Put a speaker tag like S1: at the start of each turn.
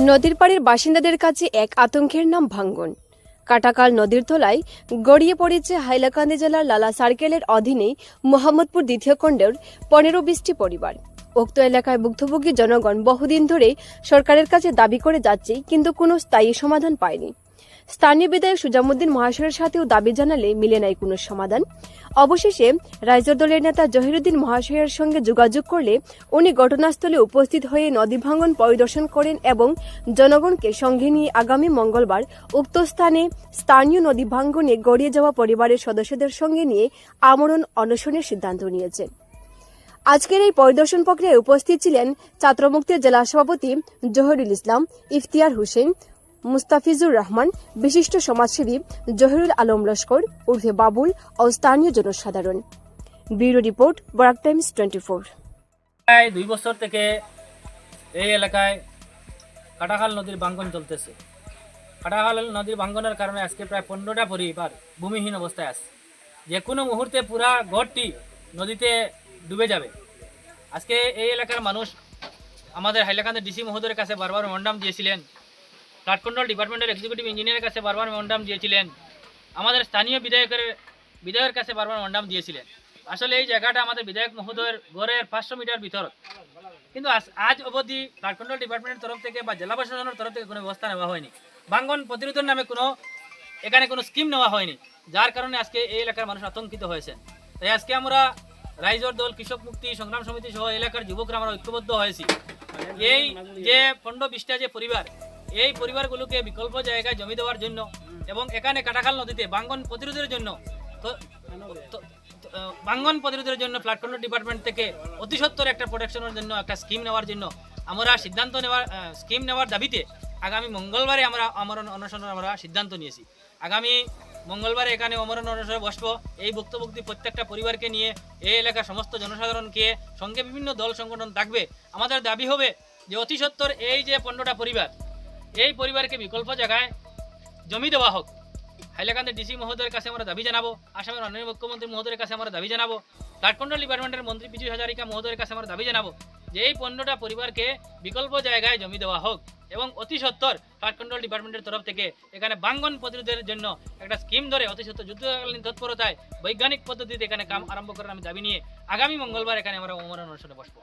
S1: নদীর পাড়ের বাসিন্দাদের কাছে এক আতঙ্কের নাম ভাঙ্গন। কাটাকাল নদীর তলায় গড়িয়ে পড়েছে হাইলাকান্দি জেলার লালা সার্কেলের অধীনে মোহাম্মদপুর দ্বিতীয় খণ্ডের পনেরো বিশটি পরিবার। উক্ত এলাকায় ভুক্তভোগী জনগণ বহুদিন ধরে সরকারের কাছে দাবি করে যাচ্ছে, কিন্তু কোনো স্থায়ী সমাধান পায়নি। স্থানীয় বিধায়ক সুজামুদ্দিন মহাশয়ের সাথেও দাবি জানালে মিলে নাই কোনো সমাধান। অবশেষে রাইজর দলের নেতা জহিরুদ্দিন মহাশয়ের সঙ্গে যোগাযোগ করলে উনি ঘটনাস্থলে উপস্থিত হয়ে নদী ভাঙ্গন পরিদর্শন করেন এবং জনগণকে সঙ্গে নিয়ে আগামী মঙ্গলবার উক্ত স্থানে স্থানীয় নদী ভাঙ্গনে গড়িয়ে যাওয়া পরিবারের সদস্যদের সঙ্গে নিয়ে আমরণ অনশনের সিদ্ধান্ত নিয়েছেন আজকের এই পরিদর্শন প্রক্রিয়ায় উপস্থিত ছিলেন ছাত্রমুক্তির জেলা সভাপতি জহিরুল ইসলাম, ইফতিয়ার হোসেন মুস্তাফিজুর রহমান, বিশিষ্ট সমাজসেবী জহিরুল আলম লস্কর উর্ফে বাবুল ও স্থানীয় জনসাধারণ। Bureau report, Barak Times twenty four.
S2: দুই বছর থেকে এই এলাকায় কাটাখাল নদীর বাঙ্গন চলতেছে। কাটাখাল নদীর বাঙ্গনের কারণে আজকে প্রায় পনেরোটা পরিবার ভূমিহীন অবস্থায় আছে। যে কোনো মুহূর্তে পুরা ঘরটি নদীতে ডুবে যাবে। আজকে এই এলাকার মানুষ আমাদের হাইলাকান্দের ডিসি মহোদয়ের কাছে বারবার মন্ডাম দিয়েছিলেন ফ্লাড কন্ট্রোল ডিপার্টমেন্টের এক্সিকিউটিভ ইঞ্জিনিয়ারের কাছে বারবার মন্ডাম দিয়েছিলেন। আমাদের স্থানীয় বিধায়কের বিধায়কের কাছে বারবার মন্ডাম দিয়েছিলেন। আসলে এই জায়গাটা আমাদের বিধায়ক মহোদয়ের ঘরের পাঁচশো মিটার ভিতর। কিন্তু আজ- অবধি ফ্লাড কন্ট্রোল ডিপার্টমেন্টের তরফ থেকে বা জেলা প্রশাসনের তরফ থেকে কোনো ব্যবস্থা নেওয়া হয়নি। বাঙ্গন প্রতিরোধের নামে কোনো, এখানে কোনো স্কিম নেওয়া হয়নি। যার কারণে আজকে এই এলাকার মানুষ আতঙ্কিত হয়েছে। তাই আজকে আমরা রাইজর দল, কৃষক মুক্তি, সংগ্রাম সমিতি সহ এলাকার যুবকরা আমরা ঐক্যবদ্ধ হয়েছি। এই যে পনেরো বিশটা যে পরিবার এই পরিবারগুলোকে বিকল্প জায়গায় জমি দেওয়ার জন্য এবং এখানে কাটাখাল নদীতে বাঙ্গন প্রতিরোধের জন্য বাঙ্গন প্রতিরোধের জন্য ফ্লাড কন্ট্রোল ডিপার্টমেন্ট থেকে অতি সত্তর একটা প্রোটেকশনের জন্য, একটা স্কিম নেওয়ার জন্য আমরা সিদ্ধান্ত নেওয়ার স্কিম নেওয়ার দাবিতে আগামী মঙ্গলবারে আমরা অমরণ অনশনের আমরা সিদ্ধান্ত নিয়েছি। আগামী মঙ্গলবারে এখানে অমরণ অনশনে বসবো। এই ভুক্তভোগী প্রত্যেকটা পরিবারকে নিয়ে এই এলাকার সমস্ত জনসাধারণকে সঙ্গে বিভিন্ন দল সংগঠন থাকবে। আমাদের দাবি হবে যে অতি সত্তর এই যে পনেরোটা পরিবার এই পরিবারকে বিকল্প জায়গায় জমি দেওয়া হোক। হাইলাকান্দি ডিসি মহোদয়ের কাছে আমরা দাবি জানাব, আসামের অন্য মুখ্যমন্ত্রী মহোদয়ের কাছে আমরা দাবি জানাব ফ্লাড ডিপার্টমেন্টের মন্ত্রী পিছু হাজারিকা মহোদয়ের কাছে আমরা দাবি জানাব যে এই পনেরোটা পরিবারকে বিকল্প জায়গায় জমি দেওয়া হোক এবং অতি সত্তর ফ্লাড ডিপার্টমেন্টের তরফ থেকে এখানে বাঙ্গন প্রতিরোধের জন্য একটা স্কিম ধরে অতি সত্তর যুদ্ধকালীন তৎপরতায় বৈজ্ঞানিক পদ্ধতিতে এখানে কাম আরম্ভ করার আমি দাবি নিয়ে আগামী মঙ্গলবার এখানে আমরা অমরণ অনুষ্ঠানে বসবো।